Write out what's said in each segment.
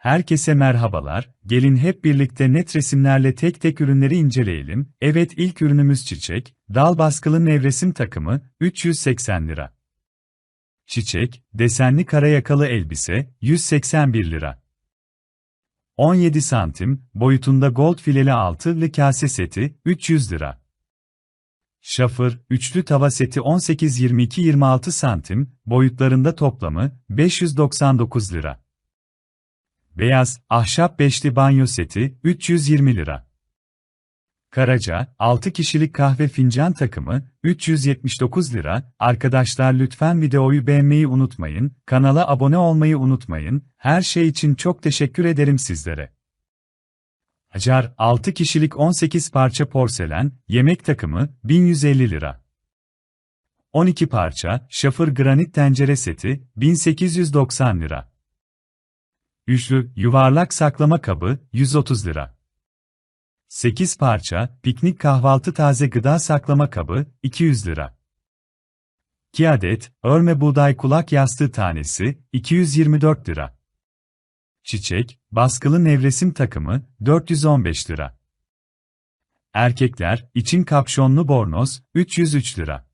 Herkese merhabalar, gelin hep birlikte net resimlerle tek tek ürünleri inceleyelim. Evet ilk ürünümüz çiçek, dal baskılı nevresim takımı, 380 lira. Çiçek, desenli kara yakalı elbise, 181 lira. 17 santim, boyutunda gold fileli altılı kase seti, 300 lira. Şafır, üçlü tava seti 18-22-26 santim, boyutlarında toplamı, 599 lira. Beyaz, ahşap beşli banyo seti, 320 lira. Karaca, 6 kişilik kahve fincan takımı, 379 lira. Arkadaşlar lütfen videoyu beğenmeyi unutmayın, kanala abone olmayı unutmayın, her şey için çok teşekkür ederim sizlere. Acar, 6 kişilik 18 parça porselen, yemek takımı, 1150 lira. 12 parça, şafır granit tencere seti, 1890 lira. Üçlü, yuvarlak saklama kabı, 130 lira. 8 parça, piknik kahvaltı taze gıda saklama kabı, 200 lira. 2 adet, örme buğday kulak yastığı tanesi, 224 lira. Çiçek, baskılı nevresim takımı, 415 lira. Erkekler, için kapşonlu bornoz, 303 lira.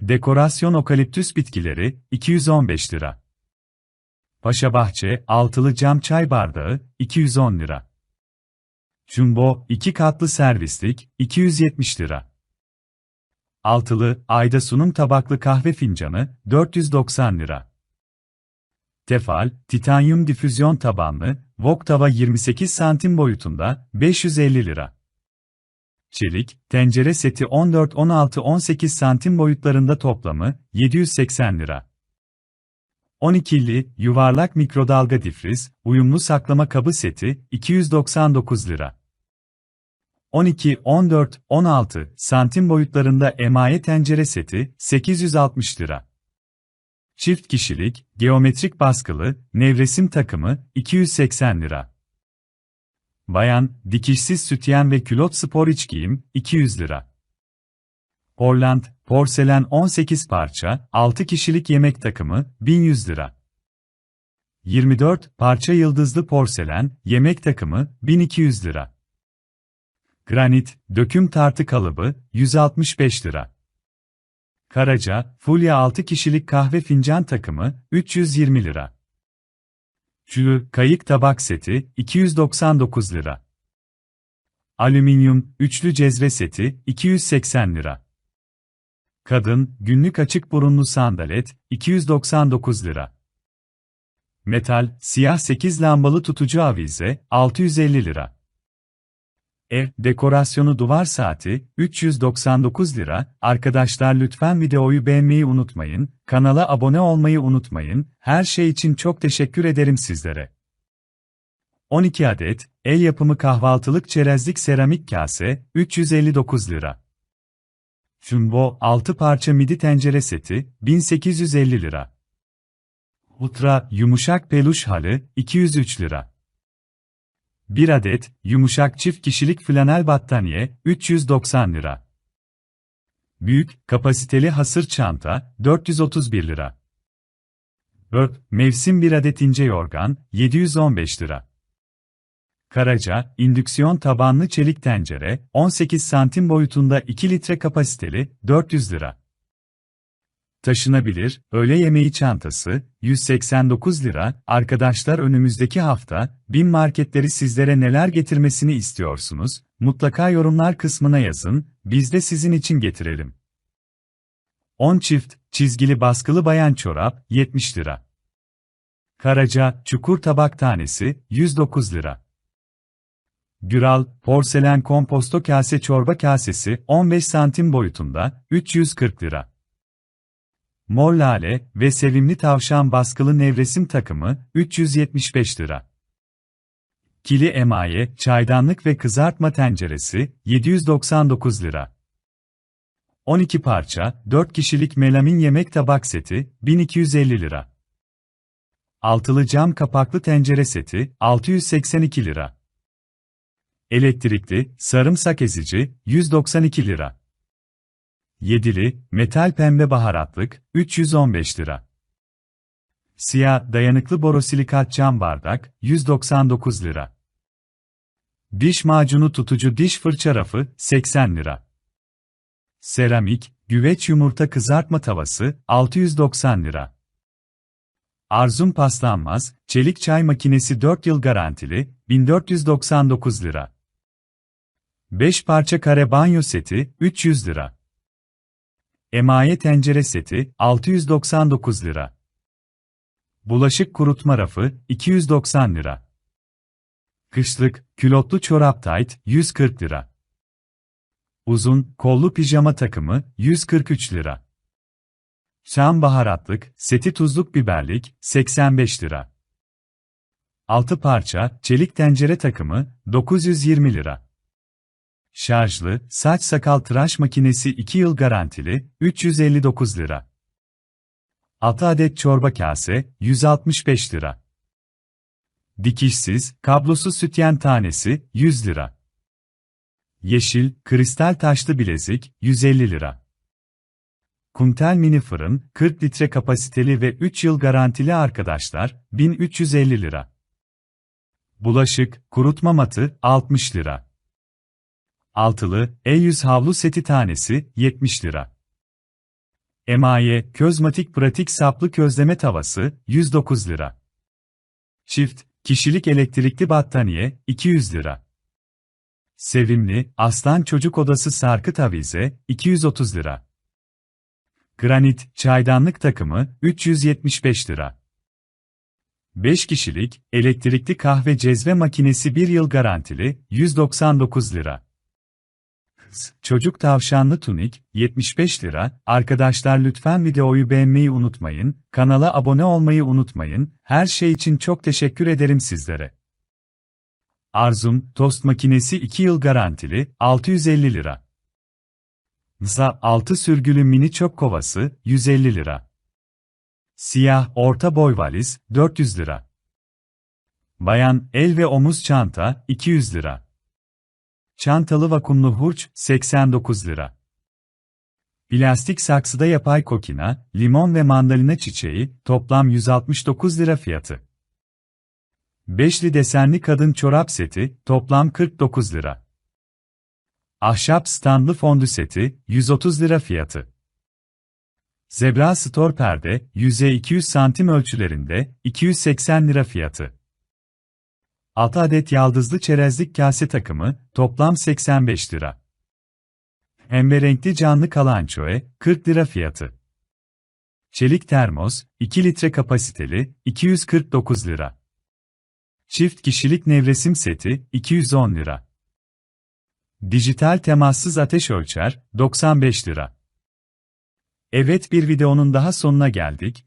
Dekorasyon okaliptüs bitkileri, 215 lira. Paşa Bahçe, altılı cam çay bardağı, 210 lira. Jumbo, 2 katlı servislik, 270 lira. Altılı, ayda sunum tabaklı kahve fincanı, 490 lira. Tefal, titanyum difüzyon tabanlı, wok tava 28 santim boyutunda, 550 lira. Çelik, tencere seti 14-16-18 santim boyutlarında toplamı, 780 lira. 12'li, yuvarlak mikrodalga difriz, uyumlu saklama kabı seti, 299 lira. 12, 14, 16 santim boyutlarında emaye tencere seti, 860 lira. Çift kişilik, geometrik baskılı, nevresim takımı, 280 lira. Bayan, dikişsiz sütyen ve külot spor iç giyim, 200 lira. Orland, porselen 18 parça, 6 kişilik yemek takımı, 1100 lira. 24 parça yıldızlı porselen, yemek takımı, 1200 lira. Granit, döküm tartı kalıbı, 165 lira. Karaca, Fulya 6 kişilik kahve fincan takımı, 320 lira. Çürü, kayık tabak seti, 299 lira. Alüminyum, üçlü cezve seti, 280 lira. Kadın, günlük açık burunlu sandalet, 299 lira. Metal, siyah 8 lambalı tutucu avize, 650 lira. Ev, dekorasyonu duvar saati, 399 lira. Arkadaşlar lütfen videoyu beğenmeyi unutmayın, kanala abone olmayı unutmayın, her şey için çok teşekkür ederim sizlere. 12 adet, el yapımı kahvaltılık çerezlik seramik kase, 359 lira. Jumbo 6 parça midi tencere seti, 1850 lira. Ultra, yumuşak peluş halı, 203 lira. 1 adet, yumuşak çift kişilik flanel battaniye, 390 lira. Büyük, kapasiteli hasır çanta, 431 lira. 4, mevsim 1 adet ince yorgan, 715 lira. Karaca, indüksiyon tabanlı çelik tencere, 18 santim boyutunda 2 litre kapasiteli, 400 lira. Taşınabilir, öğle yemeği çantası, 189 lira. Arkadaşlar önümüzdeki hafta, bin marketleri sizlere neler getirmesini istiyorsunuz? Mutlaka yorumlar kısmına yazın, biz de sizin için getirelim. 10 çift, çizgili baskılı bayan çorap, 70 lira. Karaca, çukur tabak tanesi, 109 lira. Güral, porselen komposto kase çorba kasesi, 15 santim boyutunda, 340 lira. Mor lale ve sevimli tavşan baskılı nevresim takımı 375 lira. Kili emaye, çaydanlık ve kızartma tenceresi 799 lira. 12 parça, 4 kişilik melamin yemek tabak seti 1250 lira. Altılı cam kapaklı tencere seti 682 lira. Elektrikli, sarımsak ezici 192 lira. Yedili, metal pembe baharatlık, 315 lira. Siyah, dayanıklı borosilikat cam bardak, 199 lira. Diş macunu tutucu diş fırça rafı, 80 lira. Seramik, güveç yumurta kızartma tavası, 690 lira. Arzum paslanmaz, çelik çay makinesi 4 yıl garantili, 1499 lira. 5 parça kare banyo seti, 300 lira. Emaye tencere seti, 699 lira. Bulaşık kurutma rafı, 290 lira. Kışlık, külotlu çorap tayt, 140 lira. Uzun, kollu pijama takımı, 143 lira. Şam baharatlık, seti tuzluk biberlik, 85 lira. 6 parça, çelik tencere takımı, 920 lira. Şarjlı, saç sakal tıraş makinesi 2 yıl garantili, 359 lira. 6 adet çorba kase, 165 lira. Dikişsiz, kablosuz sütyen tanesi, 100 lira. Yeşil, kristal taşlı bilezik, 150 lira. Kuntel mini fırın, 40 litre kapasiteli ve 3 yıl garantili arkadaşlar, 1350 lira. Bulaşık, kurutma matı, 60 lira. Altılı, E100 havlu seti tanesi, 70 lira. Emaye, közmatik pratik saplı közleme tavası, 109 lira. Çift, kişilik elektrikli battaniye, 200 lira. Sevimli, aslan çocuk odası sarkıt avize, 230 lira. Granit, çaydanlık takımı, 375 lira. 5 kişilik, elektrikli kahve cezve makinesi 1 yıl garantili, 199 lira. Çocuk tavşanlı tunik, 75 lira. Arkadaşlar lütfen videoyu beğenmeyi unutmayın, kanala abone olmayı unutmayın, her şey için çok teşekkür ederim sizlere. Arzum, tost makinesi 2 yıl garantili, 650 lira. Za 6 sürgülü mini çöp kovası, 150 lira. Siyah, orta boy valiz, 400 lira. Bayan, el ve omuz çanta, 200 lira. Çantalı vakumlu hurç, 89 lira. Plastik saksıda yapay kokina, limon ve mandalina çiçeği, toplam 169 lira fiyatı. Beşli desenli kadın çorap seti, toplam 49 lira. Ahşap standlı fondü seti, 130 lira fiyatı. Zebra Store perde, yüzey 200 santim ölçülerinde, 280 lira fiyatı. 6 adet yaldızlı çerezlik kase takımı, toplam 85 lira. Embe renkli canlı kalançoe, 40 lira fiyatı. Çelik termos, 2 litre kapasiteli, 249 lira. Çift kişilik nevresim seti, 210 lira. Dijital temassız ateş ölçer, 95 lira. Evet bir videonun daha sonuna geldik.